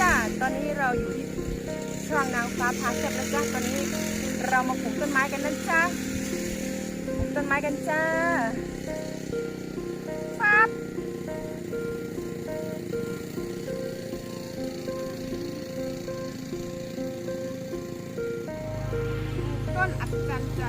จ้าตอนนี้เราอยู่ที่ช่องนางฟ้าพาเก็บนะจ๊ะตอนนี้เรามาปลูกต้นไม้กันนะจ๊ะปลูกต้นไม้กันจ้าปั๊บต้นอัศจรรย์ใจ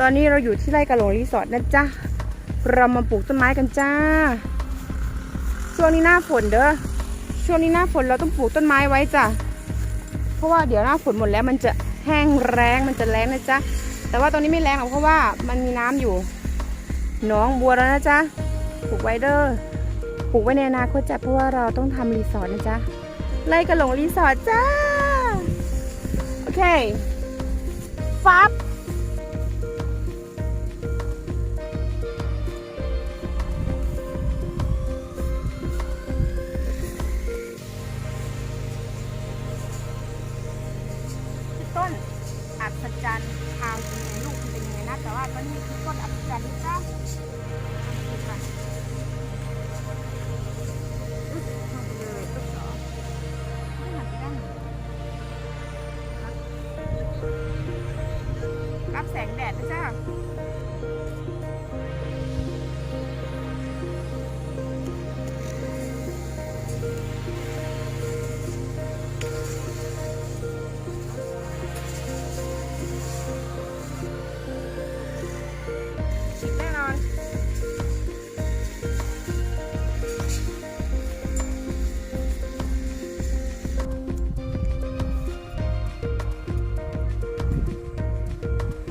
ตอนนี้เราอยู่ที่ไร่กะโหลงรีสอร์ทนะจ๊ะ เรามาปลูกต้นไม้กันจ้า ช่วงนี้หน้าฝนเด้อ ช่วงนี้หน้าฝนเราต้องปลูกต้นไม้ไว้จ้ะ เพราะว่าเดี๋ยวหน้าฝนหมดแล้วมันจะแห้งแรงมันจะแรงนะจ๊ะ แต่ว่าตอนนี้ไม่แรงหรอกเพราะว่ามันมีน้ำอยู่หนองบัวแล้วนะจ๊ะ ปลูกไว้เด้อ ปลูกไว้ในอนาคตจ้ะเพราะว่าเราต้องทำรีสอร์ทนะจ๊ะไล่กระหลงรีสอร์ทจ้า โอเค ฟับ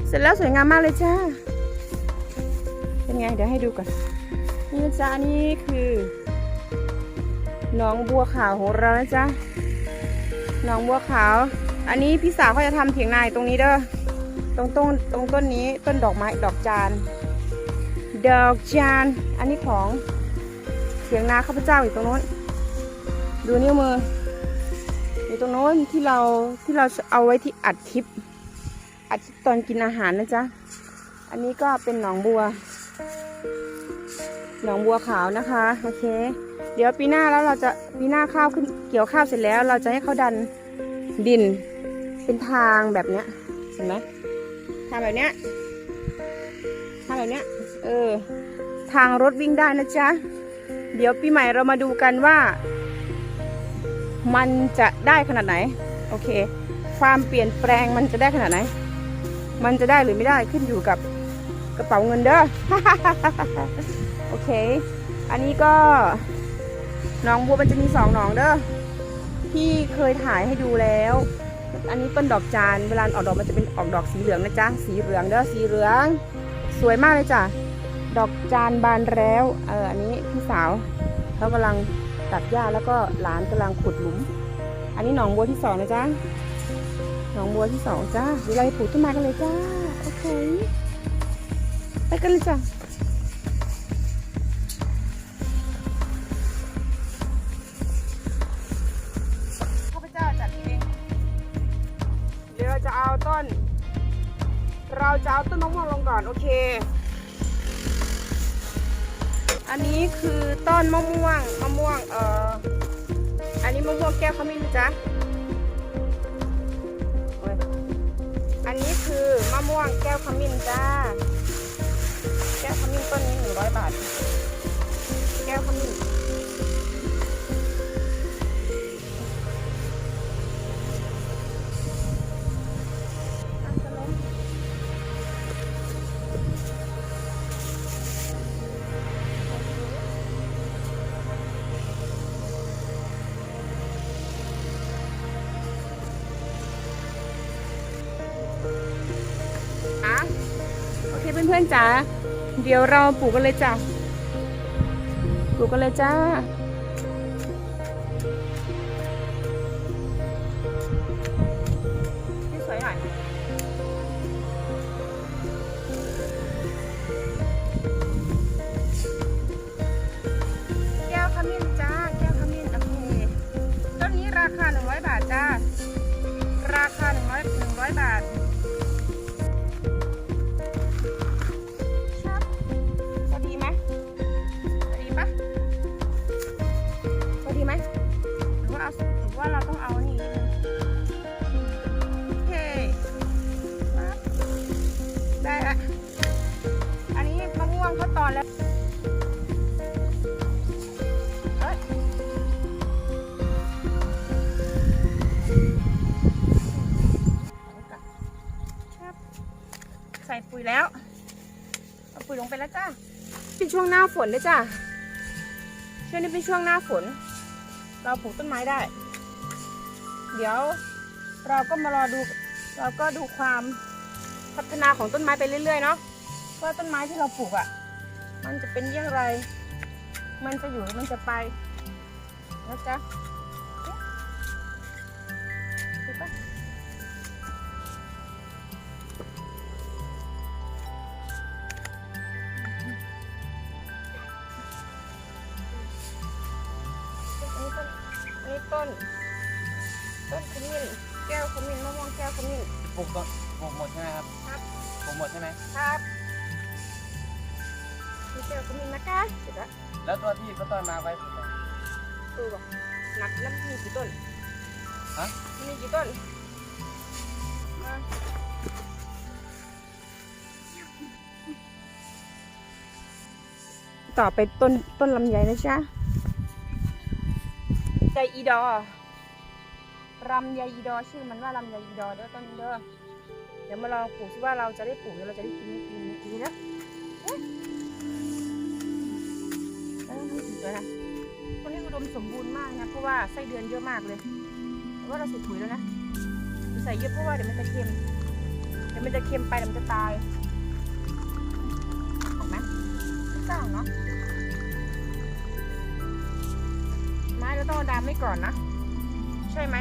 เสร็จแล้วสวยงามมากเลยจ้า เป็นไง เดี๋ยวให้ดูก่อน นี่จ๊ะอันนี้คือหนองบัวขาวของเรานะจ๊ะหนองบัวขาว อันนี้พี่สาวเขาจะทำเถียงนายตรงนี้เด้อ ตรงต้นตรงต้นนี้ต้นดอกไม้ดอกจาน ดอกจาน อันนี้ของเถียงนาข้าพเจ้าอยู่ตรงโน้น ดูนิ้วมืออยู่ตรงโน้นที่เราที่เราเอาไว้ที่อัดคลิป อาทิตย์ตอนกินอาหารนะจ๊ะ อันนี้ก็เป็นหนองบัว หนองบัวขาวนะคะ โอเค เดี๋ยวปีหน้าแล้วเราจะปีหน้าข้าวขึ้นเกี่ยวข้าวเสร็จแล้ว เราจะให้เขาดันดินเป็นทางแบบเนี้ย เห็นไหมทางแบบเนี้ยทางแบบเนี้ย เออ ทางรถวิ่งได้นะจ๊ะ เดี๋ยวปีใหม่เรามาดูกันว่า มันจะได้ขนาดไหน โอเค ความเปลี่ยนแปลงมันจะได้ขนาดไหน มันจะได้หรือไม่ได้ขึ้นอยู่กับกระเป๋าเงินเด้อ โอเค อันนี้ก็หนองบัวมันจะมีสองหนองเด้อ ที่เคยถ่ายให้ดูแล้ว อันนี้ต้นดอกจาน เวลาออกดอกมันจะเป็นออกดอกสีเหลืองนะจ๊ะ สีเหลืองเด้อ สีเหลือง สวยมากเลยจ้ะ ดอกจานบานแล้ว เออ อันนี้พี่สาวเขากำลังตัดหญ้าแล้วก็หลานกำลังขุดหลุม อันนี้หนองบัวที่สองนะจ๊ะ องบัวที่สองจ้าเดี๋ยวเราไปปลูกต้นไม้กันเลยจ้า โอเค ไปกันเลยจ้าข้าพเจ้าจัดเองเดี๋ยวเราจะเอาต้น เราจะเอาต้นมะม่วงลงก่อน โอเค อันนี้คือต้นมะม่วงมะม่วงเอ่ออันนี้มะม่วงแก้วขมิ้นนะจ๊ะ อันนี้คือมะม่วงแก้วขมิ้นจ้า แก้วขมิ้นต้นนี้หนึ่งร้อยบาท แก้วขมิ้น เพื่อนๆจ๋าเดี๋ยวเราปลูกกันเลยจ้ะปลูกกันเลยจ้านี่สวยหน่อยแก้วขมิ้นจ้าแก้วขมิ้นโอเคต้นนี้ราคา 100 บาทจ้า ราคา 100 100 บาท ว่าเราต้องเอานี่นิดนึงโอเคปั๊บได้ละอันนี้มะม่วงเขาตอนแล้วเอ้ยใส่ปุ๋ยแล้วเอาปุ๋ยลงไปแล้วจ้าเป็นช่วงหน้าฝนด้วยจ้าช่วงนี้เป็นช่วงหน้าฝน เราปลูกต้นไม้ได้ เดี๋ยวเราก็มารอดู เราก็ดูความพัฒนาของต้นไม้ไปเรื่อยๆเนาะว่าต้นไม้ที่เราปลูกอะ่ะ มันจะเป็นอย่างไร มันจะอยู่หรือมันจะไปนะจ๊ะ ปลูกต้นปลูกหมดใช่ไหมครับครับ ปลูกหมดใช่ไหมครับมีแก้วขมิ้นนะคะเสร็จแล้วแล้วตัวที่เขาต้นมาไว้ปลูกไหนดูบอกหนักแล้วมีกี่ต้นฮะ มีกี่ต้นมาต่อไปต้นต้นลำไยนะจ๊ะใจอีดอ รำไยอีดอชื่อมันว่าลำไยอีดอเด้อต้นเด้อเดี๋ยวมาลองปลูกซิว่าเราจะได้ปลูกแล้วเราจะได้กินไม่กินไม่กินนะเอ๊ะเออมันสวยนะต้นนี้อุดมสมบูรณ์มากนะเพราะว่าไส้เดือนเยอะมากเลยแต่ว่าเราใส่ปุ๋ยแล้วนะใส่เยอะเพราะว่าเดี๋ยวมันจะเค็มเดี๋ยวมันจะเค็มไปเดี๋ยวมันจะตายเห็นไหมไม่กล้าเนาะไม้เราต้องดามไม่ก่อนนะใช่ไหม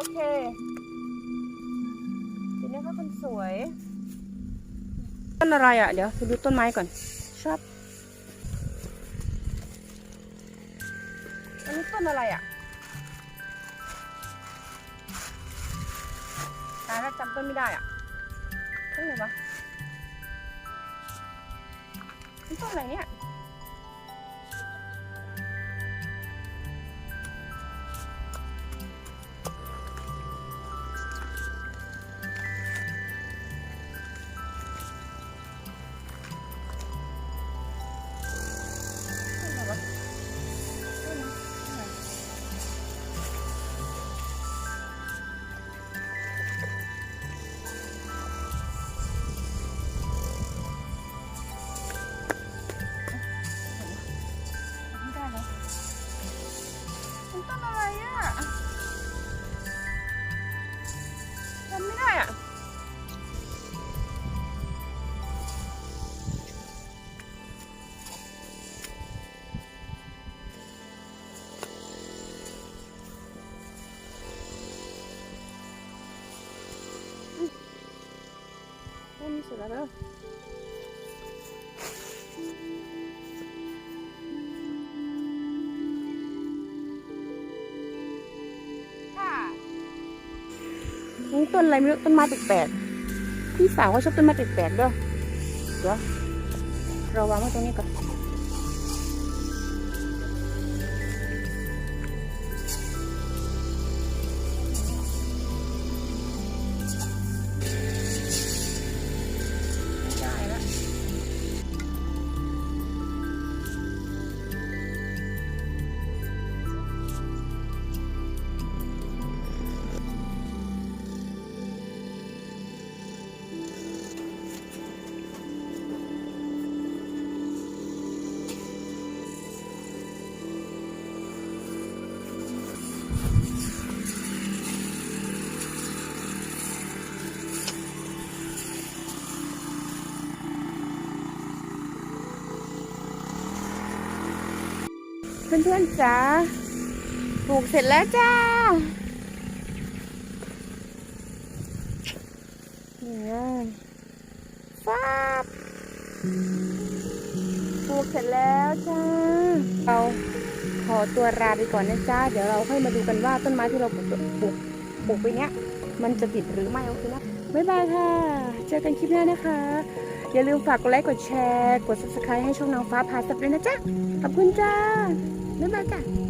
โอเคทีนี้ก็คนสวย ต้นอะไรอะ เดี๋ยวไปดูต้นไม้ก่อน ชอบ อันนี้ต้นอะไรอะตายแล้วจำต้นไม่ได้อะ ต้นอะไรวะต้นอะไรเนี่ย แล้วเด้อค่ะนี่ต้นอะไรไม่รู้ต้นไม้แปลกๆพี่สาวเขาชอบต้นไม้แปลกๆเด้อเดี๋ยวเราวางไว้ตรงนี้ก่อน เพื่อนๆจ๋าปลูกเสร็จแล้วจ้าเนี่ไงฟ้าบปลูกเสร็จแล้วจ้าเราขอตัวลาไปก่อนนะจ้าเดี๋ยวเราค่อยมาดูกันว่าต้นไม้ที่เราปลูกปลูกปลูกไปเนี้ย มันจะติดหรือไม่โอเคนะบ๊ายบายค่ะ เจอกันคลิปหน้านะคะ อย่าลืมฝากกดไลค์กดแชร์ กด subscribe ให้ช่องนางฟ้าพาสับด้วยนะจ๊ะ ขอบคุณจ้า บ๊ายบายจ้ะ